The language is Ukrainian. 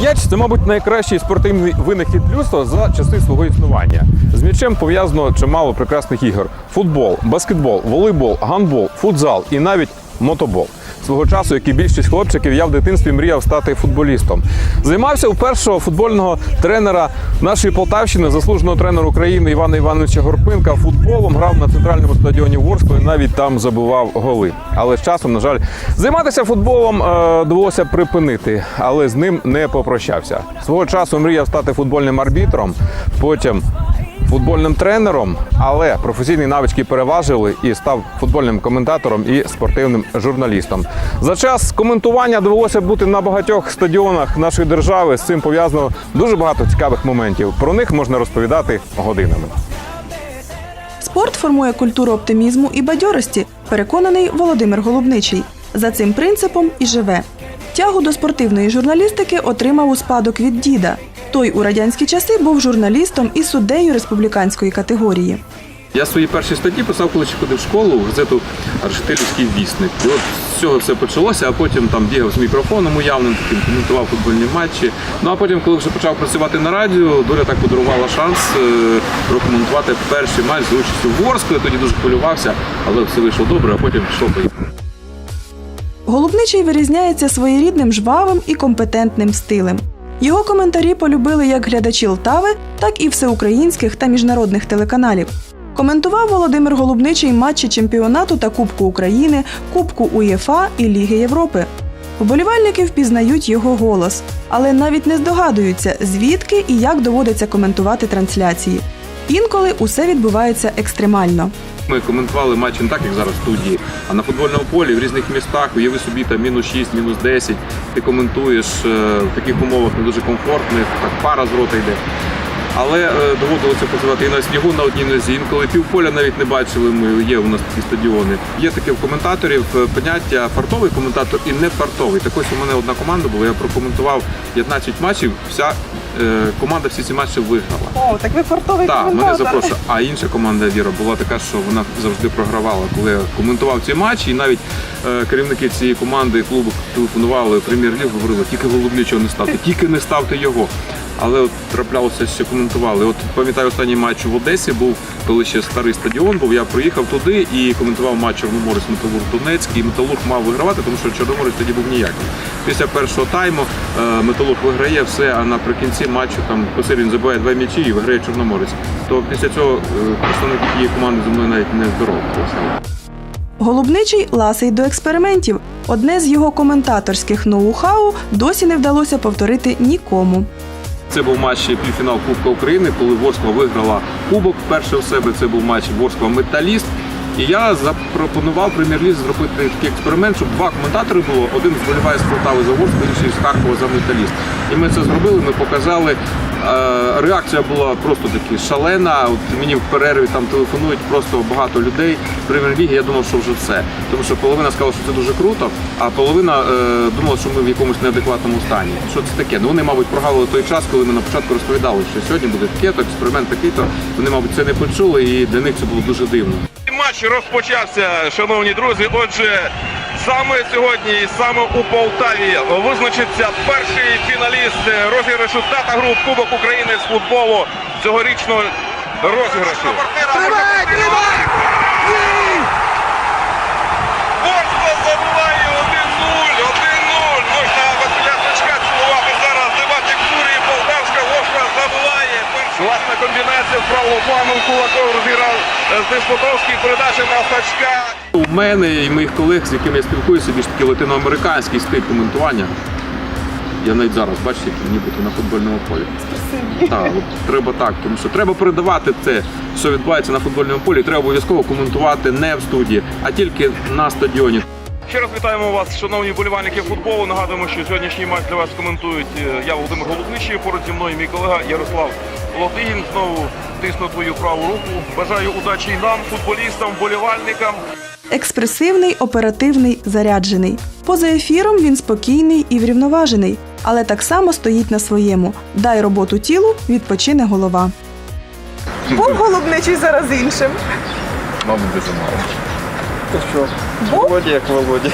М'яч це, мабуть, найкращий спортивний винахід людства за часи свого існування. З м'ячем пов'язано чимало прекрасних ігор: футбол, баскетбол, волейбол, гандбол, футзал і навіть мотобол. Свого часу, як і більшість хлопчиків, я в дитинстві мріяв стати футболістом. Займався у першого футбольного тренера нашої Полтавщини, заслуженого тренера України Івана Івановича Горпинка. Футболом грав на центральному стадіоні Ворскла і навіть там забивав голи. Але з часом, на жаль, займатися футболом е, довелося припинити, але з ним не попрощався. Свого часу мріяв стати футбольним арбітром, потім футбольним тренером, але професійні навички переважили і став футбольним коментатором і спортивним журналістом. За час коментування довелося бути на багатьох стадіонах нашої держави. З цим пов'язано дуже багато цікавих моментів. Про них можна розповідати годинами. Спорт формує культуру оптимізму і бадьорості, переконаний Володимир Голубничий. За цим принципом і живе. Тягу до спортивної журналістики отримав у спадок від діда. Той у радянські часи був журналістом і суддею республіканської категорії. Я свої перші статті писав, коли ще ходив в школу в газету Аршетилівський вісник. І от з цього все почалося, а потім там бігав з мікрофоном уявним, таким коментував футбольні матчі. Ну а потім, коли вже почав працювати на радіо, доля так подарувала шанс е, прокоментувати перший матч з участю Ворскли. Тоді дуже хвилювався, але все вийшло добре, а потім пішло поїхало. Голубничий вирізняється своєрідним жвавим і компетентним стилем. Його коментарі полюбили як глядачі Лтави, так і всеукраїнських та міжнародних телеканалів. Коментував Володимир Голубничий матчі чемпіонату та Кубку України, Кубку УЄФА і Ліги Європи. Вболівальники впізнають його голос, але навіть не здогадуються, звідки і як доводиться коментувати трансляції. Інколи усе відбувається екстремально. Ми коментували матчі не так, як зараз в студії, а на футбольному полі в різних містах. Уяви собі там мінус 6, мінус 10. Ти коментуєш е, в таких умовах не дуже комфортних, так пара з рота йде. Але е, доводилося працювати і на снігу на одній нозі. Інколи півполя навіть не бачили. Ми є у нас такі стадіони. Є таке в коментаторів е, поняття фартовий коментатор і не фартовий. Так ось у мене одна команда була. Я прокоментував 15 матчів. Вся е, команда всі ці матчі виграла. О, так ви фартовий Так, мене запрошую. А інша команда Віра була така, що вона завжди програвала. Коли я коментував ці матчі, і навіть е, керівники цієї команди клубу телефонували прем'єр-лігу, говорили, тільки голубничого не ставте, тільки не ставте його. Але от траплялося, що коментували. От пам'ятаю, останній матч в Одесі був, коли ще старий стадіон був. Я приїхав туди і коментував матч Чорноморець Металург Донецький. І Металург мав вигравати, тому що Чорноморець тоді був ніякий. Після першого тайму е, Металург виграє все, а наприкінці матчу там Косель він забиває два м'ячі і виграє Чорноморець. То після цього е, представники тієї команди зі мною навіть не здоровався. Голубничий ласий до експериментів. Одне з його коментаторських ноу-хау досі не вдалося повторити нікому. Це був матч півфінал Кубка України, коли Ворскла виграла кубок вперше в себе. Це був матч Ворскла Металіст. І я запропонував прем'єр-лізі зробити такий експеримент, щоб два коментатори було. Один вболіває з Полтави за Ворсклу, інший з Харкова за металіст. І ми це зробили. Ми показали. Е, Реакція була просто таки шалена. От мені в перерві там телефонують просто багато людей. Прем'єр-ліги, я думав, що вже все. Тому що половина сказала, що це дуже круто, а половина е, думала, що ми в якомусь неадекватному стані. Що це таке? Ну вони, мабуть, прогавили той час, коли ми на початку розповідали, що сьогодні буде таке, то експеримент такий, то вони, мабуть, це не почули, і для них це було дуже дивно. Матч розпочався, шановні друзі. Отже, саме сьогодні і саме у Полтаві визначиться перший фіналіст розіграшу Тата Груп Кубок України з футболу цьогорічного розіграшу. Ворскла забуває 1-0, 1-0. Можна Василя Сачка цілувати зараз. Дивати Курії, Полтавська Ворскла забуває. Власна комбінація з правого плану Деспотовський передача на Сачка. У мене і моїх колег, з якими я спілкуюся, більш такий латиноамериканський стиль коментування. Я навіть зараз бачу, як нібито на футбольному полі. Так, от треба так, тому що треба передавати це, що відбувається на футбольному полі. Треба обов'язково коментувати не в студії, а тільки на стадіоні. Ще раз вітаємо вас, шановні болівальники футболу. Нагадуємо, що сьогоднішній матч для вас коментують е, я, Володимир Голубничий, поруч зі мною мій колега Ярослав Лодигін. Знову тисну твою праву руку. Бажаю удачі і нам, футболістам, болівальникам. Експресивний, оперативний, заряджений. Поза ефіром він спокійний і врівноважений, але так само стоїть на своєму. Дай роботу тілу, відпочине голова. Був голубничий зараз іншим. Мабуть, дуже мало. Володя як Володя.